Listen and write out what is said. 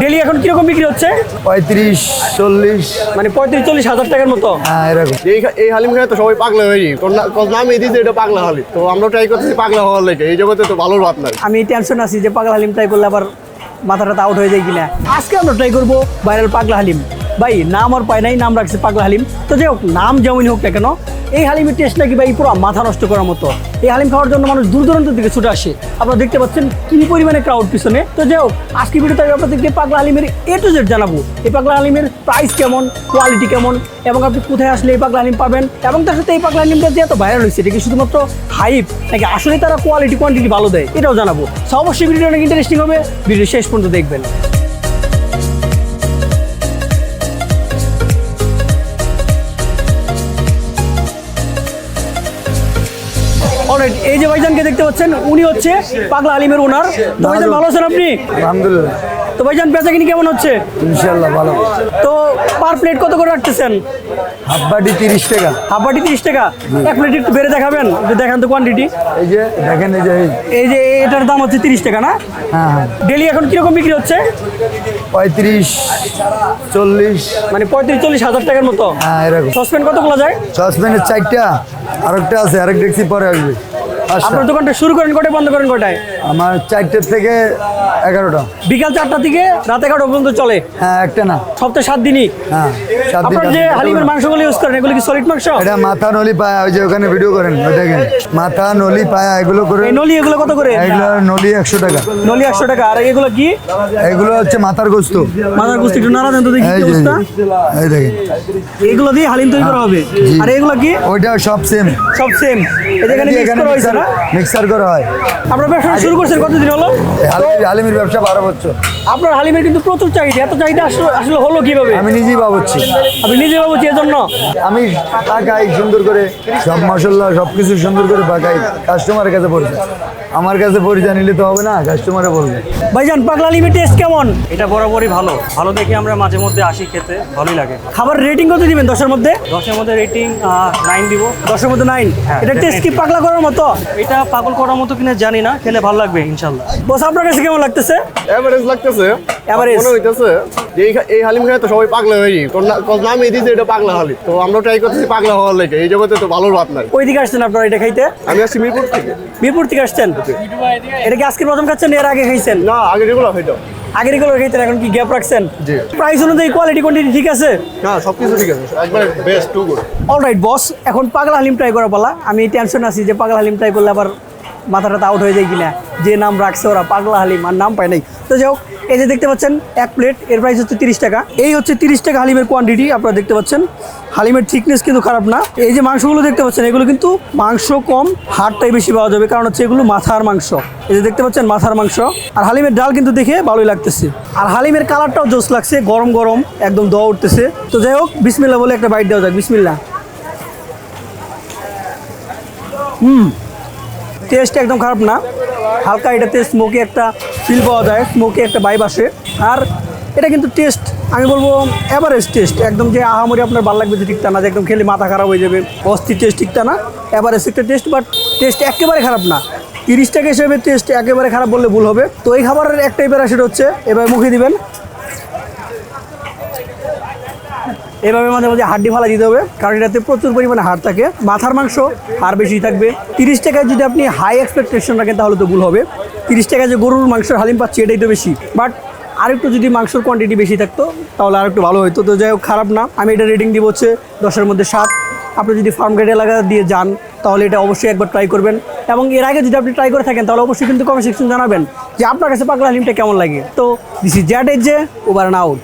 Daily এখন কীরকম বিক্রি হচ্ছে? পঁয়ত্রিশ চল্লিশ। মানে পঁয়ত্রিশ চল্লিশ হাজার টাকার মতো? হ্যাঁ এরকম। এই এই হালিম খানে তো সবাই পাগলা হয়ে যায় নাম এই দিয়েছে এটা পাগলা হালিম তো আমরা ট্রাই করতেছি পাগলা হওয়ার লেগে। এই জগতে তো ভালো ভাত নাই। আমি টেনশন আছি যে পাগলা হালিম ট্রাই করলে আবার মাথাটা আউট হয়ে যায় কিনা। আজকে আমরা ট্রাই করব ভাইরাল পাগলা হালিম। ভাই, নাম আর পাই নাই, নাম রাখছে পাগলা হালিম। তো যাই হোক, নাম যেমনই হোক না কেন, এই হালিমের টেস্ট নাকি ভাই পুরো মাথা নষ্ট করার মতো। এই হালিম খাওয়ার জন্য মানুষ দূর দূরান্ত থেকে ছুটে আসে। আপনারা দেখতে পাচ্ছেন কি পরিমাণে ক্রাউড পিছনে। তো যাই হোক আজকে ভিডিওতে আমি আপনাদেরকে পাগলা হালিমের এ টু জেড জানাব, এই পাগলা হালিমের প্রাইস কেমন কোয়ালিটি কেমন, এবং আপনি কোথায় আসলে এই পাগলা হালিম পাবেন, এবং তার সাথে এই পাগলা হালিমটা যে এত ভাইরাল হয়েছে, এটা কি শুধুমাত্র হাইপ নাকি আসলে তারা কোয়ালিটি কোয়ান্টিটি ভালো দেয়, এটাও জানাব। তো অবশ্যই ভিডিওটা অনেক ইন্টারেস্টিং হবে ভিডিও শেষ পর্যন্ত দেখবেন। এই যে ভাইজানকে দেখতে পাচ্ছেন উনি হচ্ছে পাগলা আলিমের ওনার। তো ভাইজান ভালো আছেন আপনি? আলহামদুলিল্লাহ। তো ভাইজান বেচা কিনি কেমন হচ্ছে? ইনশাল্লাহ ভালো। তো পার প্লেট কত করে রাখতেছেন? হাফ বাটি তিরিশ টাকা। হাফ বাটি তিরিশ টাকা। এক প্লেট একটু বেড়ে দেখাবেন একটু দেখান তো কোয়ান্টিটি এই যে দেখেন এই যে এই। যে এটার দাম হচ্ছে তিরিশ টাকা না? হ্যাঁ হ্যাঁ। ডেলি এখন কীরকম বিক্রি হচ্ছে? পঁয়ত্রিশ চল্লিশ। মানে পঁয়ত্রিশ চল্লিশ হাজার টাকার মতো। হ্যাঁ এরকম। সসপ্যান কত খোলা যায়? সসপ্যানের চারটা আরেকটা আছে আরেক দেখছি পরে আসবে। আপনার দোকানটা শুরু করেন কটায় বন্ধ করেন কটায়? আমার থেকে এগারোটা। বিকাল চারটা থেকে রাত এগারোটা পর্যন্ত চলে? হ্যাঁ একটা না। সপ্তাহে সাত দিনই? হ্যাঁ সাত দিন আপনার যে হালিমের মাংসগুলো ইউজ করেন এগুলো কি সলিড মাংস? এটা মাথা নলি পায়া ওই যে ওখানে ভিডিও করেন ওই দেখেন। মাথা নলি পায়া এগুলো করে এই নলি এগুলো কত করে? এগুলো নলি একশো টাকা। নলি একশো টাকা। আর এগুলো কি? এগুলো হচ্ছে মাথার গোস্ত। মাথার গোস্ত একটু নাড়া দেন তো দেখি এই দেখেন। এগুলো দিয়ে হালিম তৈরি করা হবে। জি। আর এগুলো কি? ওইটা সব সেম সব সেম এখানে মিক্স করা হয়েছে। মিক্সার করা হয়। আপনার ব্যবসা শুরু করছেন কতদিন হলো? হালিমের ব্যবসা বারো বছর। আপনার হালিমের কিন্তু প্রচুর চাহিদা। এত চাহিদা আসলে আসলে হলো কীভাবে? আমি নিজেই ভাবছি। আপনি নিজে ভাবছি এজন্য? আমি পাকাই সুন্দর করে সব মশলা সব কিছু সুন্দর করে পাকাই কাস্টমারের কাছে পরিচয় আমার কাছে পরিচয় নিলে তো হবে না কাস্টমারে বলবে। ভাইজান পাগলা হালিমের টেস্ট কেমন? এটা বরাবরই ভালো। ভালো দেখে আমরা মাঝে মধ্যে আসি খেতে ভালোই লাগে। খাবার রেটিং কত দিবেন দশের মধ্যে? দশের মধ্যে রেটিং নাইন দিব। দশের মধ্যে নাইন হ্যাঁ, এটা টেস্ট কি পাগলা করার মতো? এটা পাগল করার মতো কিনা জানি না খেলে ভালো লাগবে ইনশাল্লাহ বস আপনার কাছে কেমন লাগতেছে? এভারেজ লাগতেছে। Average? মনে হইতেছে যে এই হালিম খায় তো সবাই পাগলা হয়ে যায় নাম এই দিয়েছে এটা পাগলা হালিম তো আমরা ট্রাই করতেছি পাগলা হওয়ার লেগে এই জগতে তো ভালো ভাত নাই। ওই দিকে আসছেন আপনারা এটা খাইতে? আমি আসছি মিরপুর থেকে। মিরপুর থেকে আসছেন? এটা কি আজকে প্রথম খাচ্ছেন এর আগে খাইছেন? না আগে রেগুলার হইতো এগুলো খাইতেন এখন কি গ্যাপ রাখছেন। প্রাইস অনুযায়ী কোয়ালিটি কোয়ান্টিটি ঠিক আছে? হ্যাঁ সব কিছু ঠিক আছে। একবার best to good alright boss এখন পাগলা হালিম ট্রাই করা বলা আমি টেনশন আছি যে পাগলা হালিম ট্রাই করলে আবার মাথাটা আউট হয়ে যায় কিনা? যে নাম রাখছে ওরা পাগলা হালিম আর নাম পায় নাই। তো যাই হোক এই যে দেখতে পাচ্ছেন, এক প্লেট এর প্রাইস হচ্ছে তিরিশ টাকা। এই হচ্ছে তিরিশ টাকা হালিমের কোয়ান্টিটি আপনারা দেখতে পাচ্ছেন। হালিমের থিকনেস কিন্তু খারাপ না। এই যে মাংসগুলো দেখতে পাচ্ছেন, এগুলো কিন্তু মাংস কম, হাড়টাই বেশি পাওয়া যাবে। কারণ হচ্ছে এগুলো মাথার মাংস। এই যে দেখতে পাচ্ছেন, মাথার মাংস। আর হালিমের ডাল কিন্তু দেখে ভালোই লাগতেছে। আর হালিমের কালারটাও জোস লাগছে, গরম গরম, একদম দোয়া উঠতেছে। তো যাই হোক বিসমিল্লা বলে একটা বাইট দেওয়া যাক বিসমিল্লা হুম টেস্ট একদম খারাপ না। হালকা এটাতে স্মোকি একটা ফিল পাওয়া যায় স্মোকি একটা বাইব আসে। আর এটা কিন্তু টেস্ট আমি বলব অ্যাভারেজ টেস্ট একদম যে আহামরি আপনার ভালো লাগবে যে ঠিকটা না, যে একদম খেলে মাথা খারাপ হয়ে যাবে অস্থির টেস্ট ঠিকটা না। অ্যাভারেজ একটা টেস্ট বাট টেস্ট একেবারে খারাপ না। তিরিশ টাকা হিসেবে টেস্ট একেবারে খারাপ বললে ভুল হবে। তো এই খাবারের একটাই প্যারা সেটা হচ্ছে এবার মুখে দিবেন। এভাবে মাঝে মাঝে হাড্ডি ফালা দিতে হবে, কারণ এটাতে প্রচুর পরিমাণে হাড় থাকে। মাথার মাংস হাড় বেশি থাকবে। তিরিশ টাকায় যদি আপনি হাই এক্সপেকটেশন রাখেন, তাহলে তো ভুল হবে। তিরিশ টাকা যে গরুর মাংসের হালিম পাচ্ছি, এটাই তো বেশি। বাট আর একটু যদি মাংসর কোয়ান্টিটি বেশি থাকতো, তাহলে আর একটু ভালো হতো তো যাই হোক, খারাপ না। আমি এটা রেটিং দিব হচ্ছে দশের মধ্যে সাত। আপনি যদি ফার্ম গেট এলাকা দিয়ে যান, তাহলে এটা অবশ্যই একবার ট্রাই করবেন। এবং এর আগে যদি আপনি ট্রাই করে থাকেন, তাহলে অবশ্যই কিন্তু কমেন্ট সেকশন জানাবেন যে আপনার কাছে পাগলা হালিমটা কেমন লাগে। তো দিস ইজ জ্যাট এজ যে ওভার আউট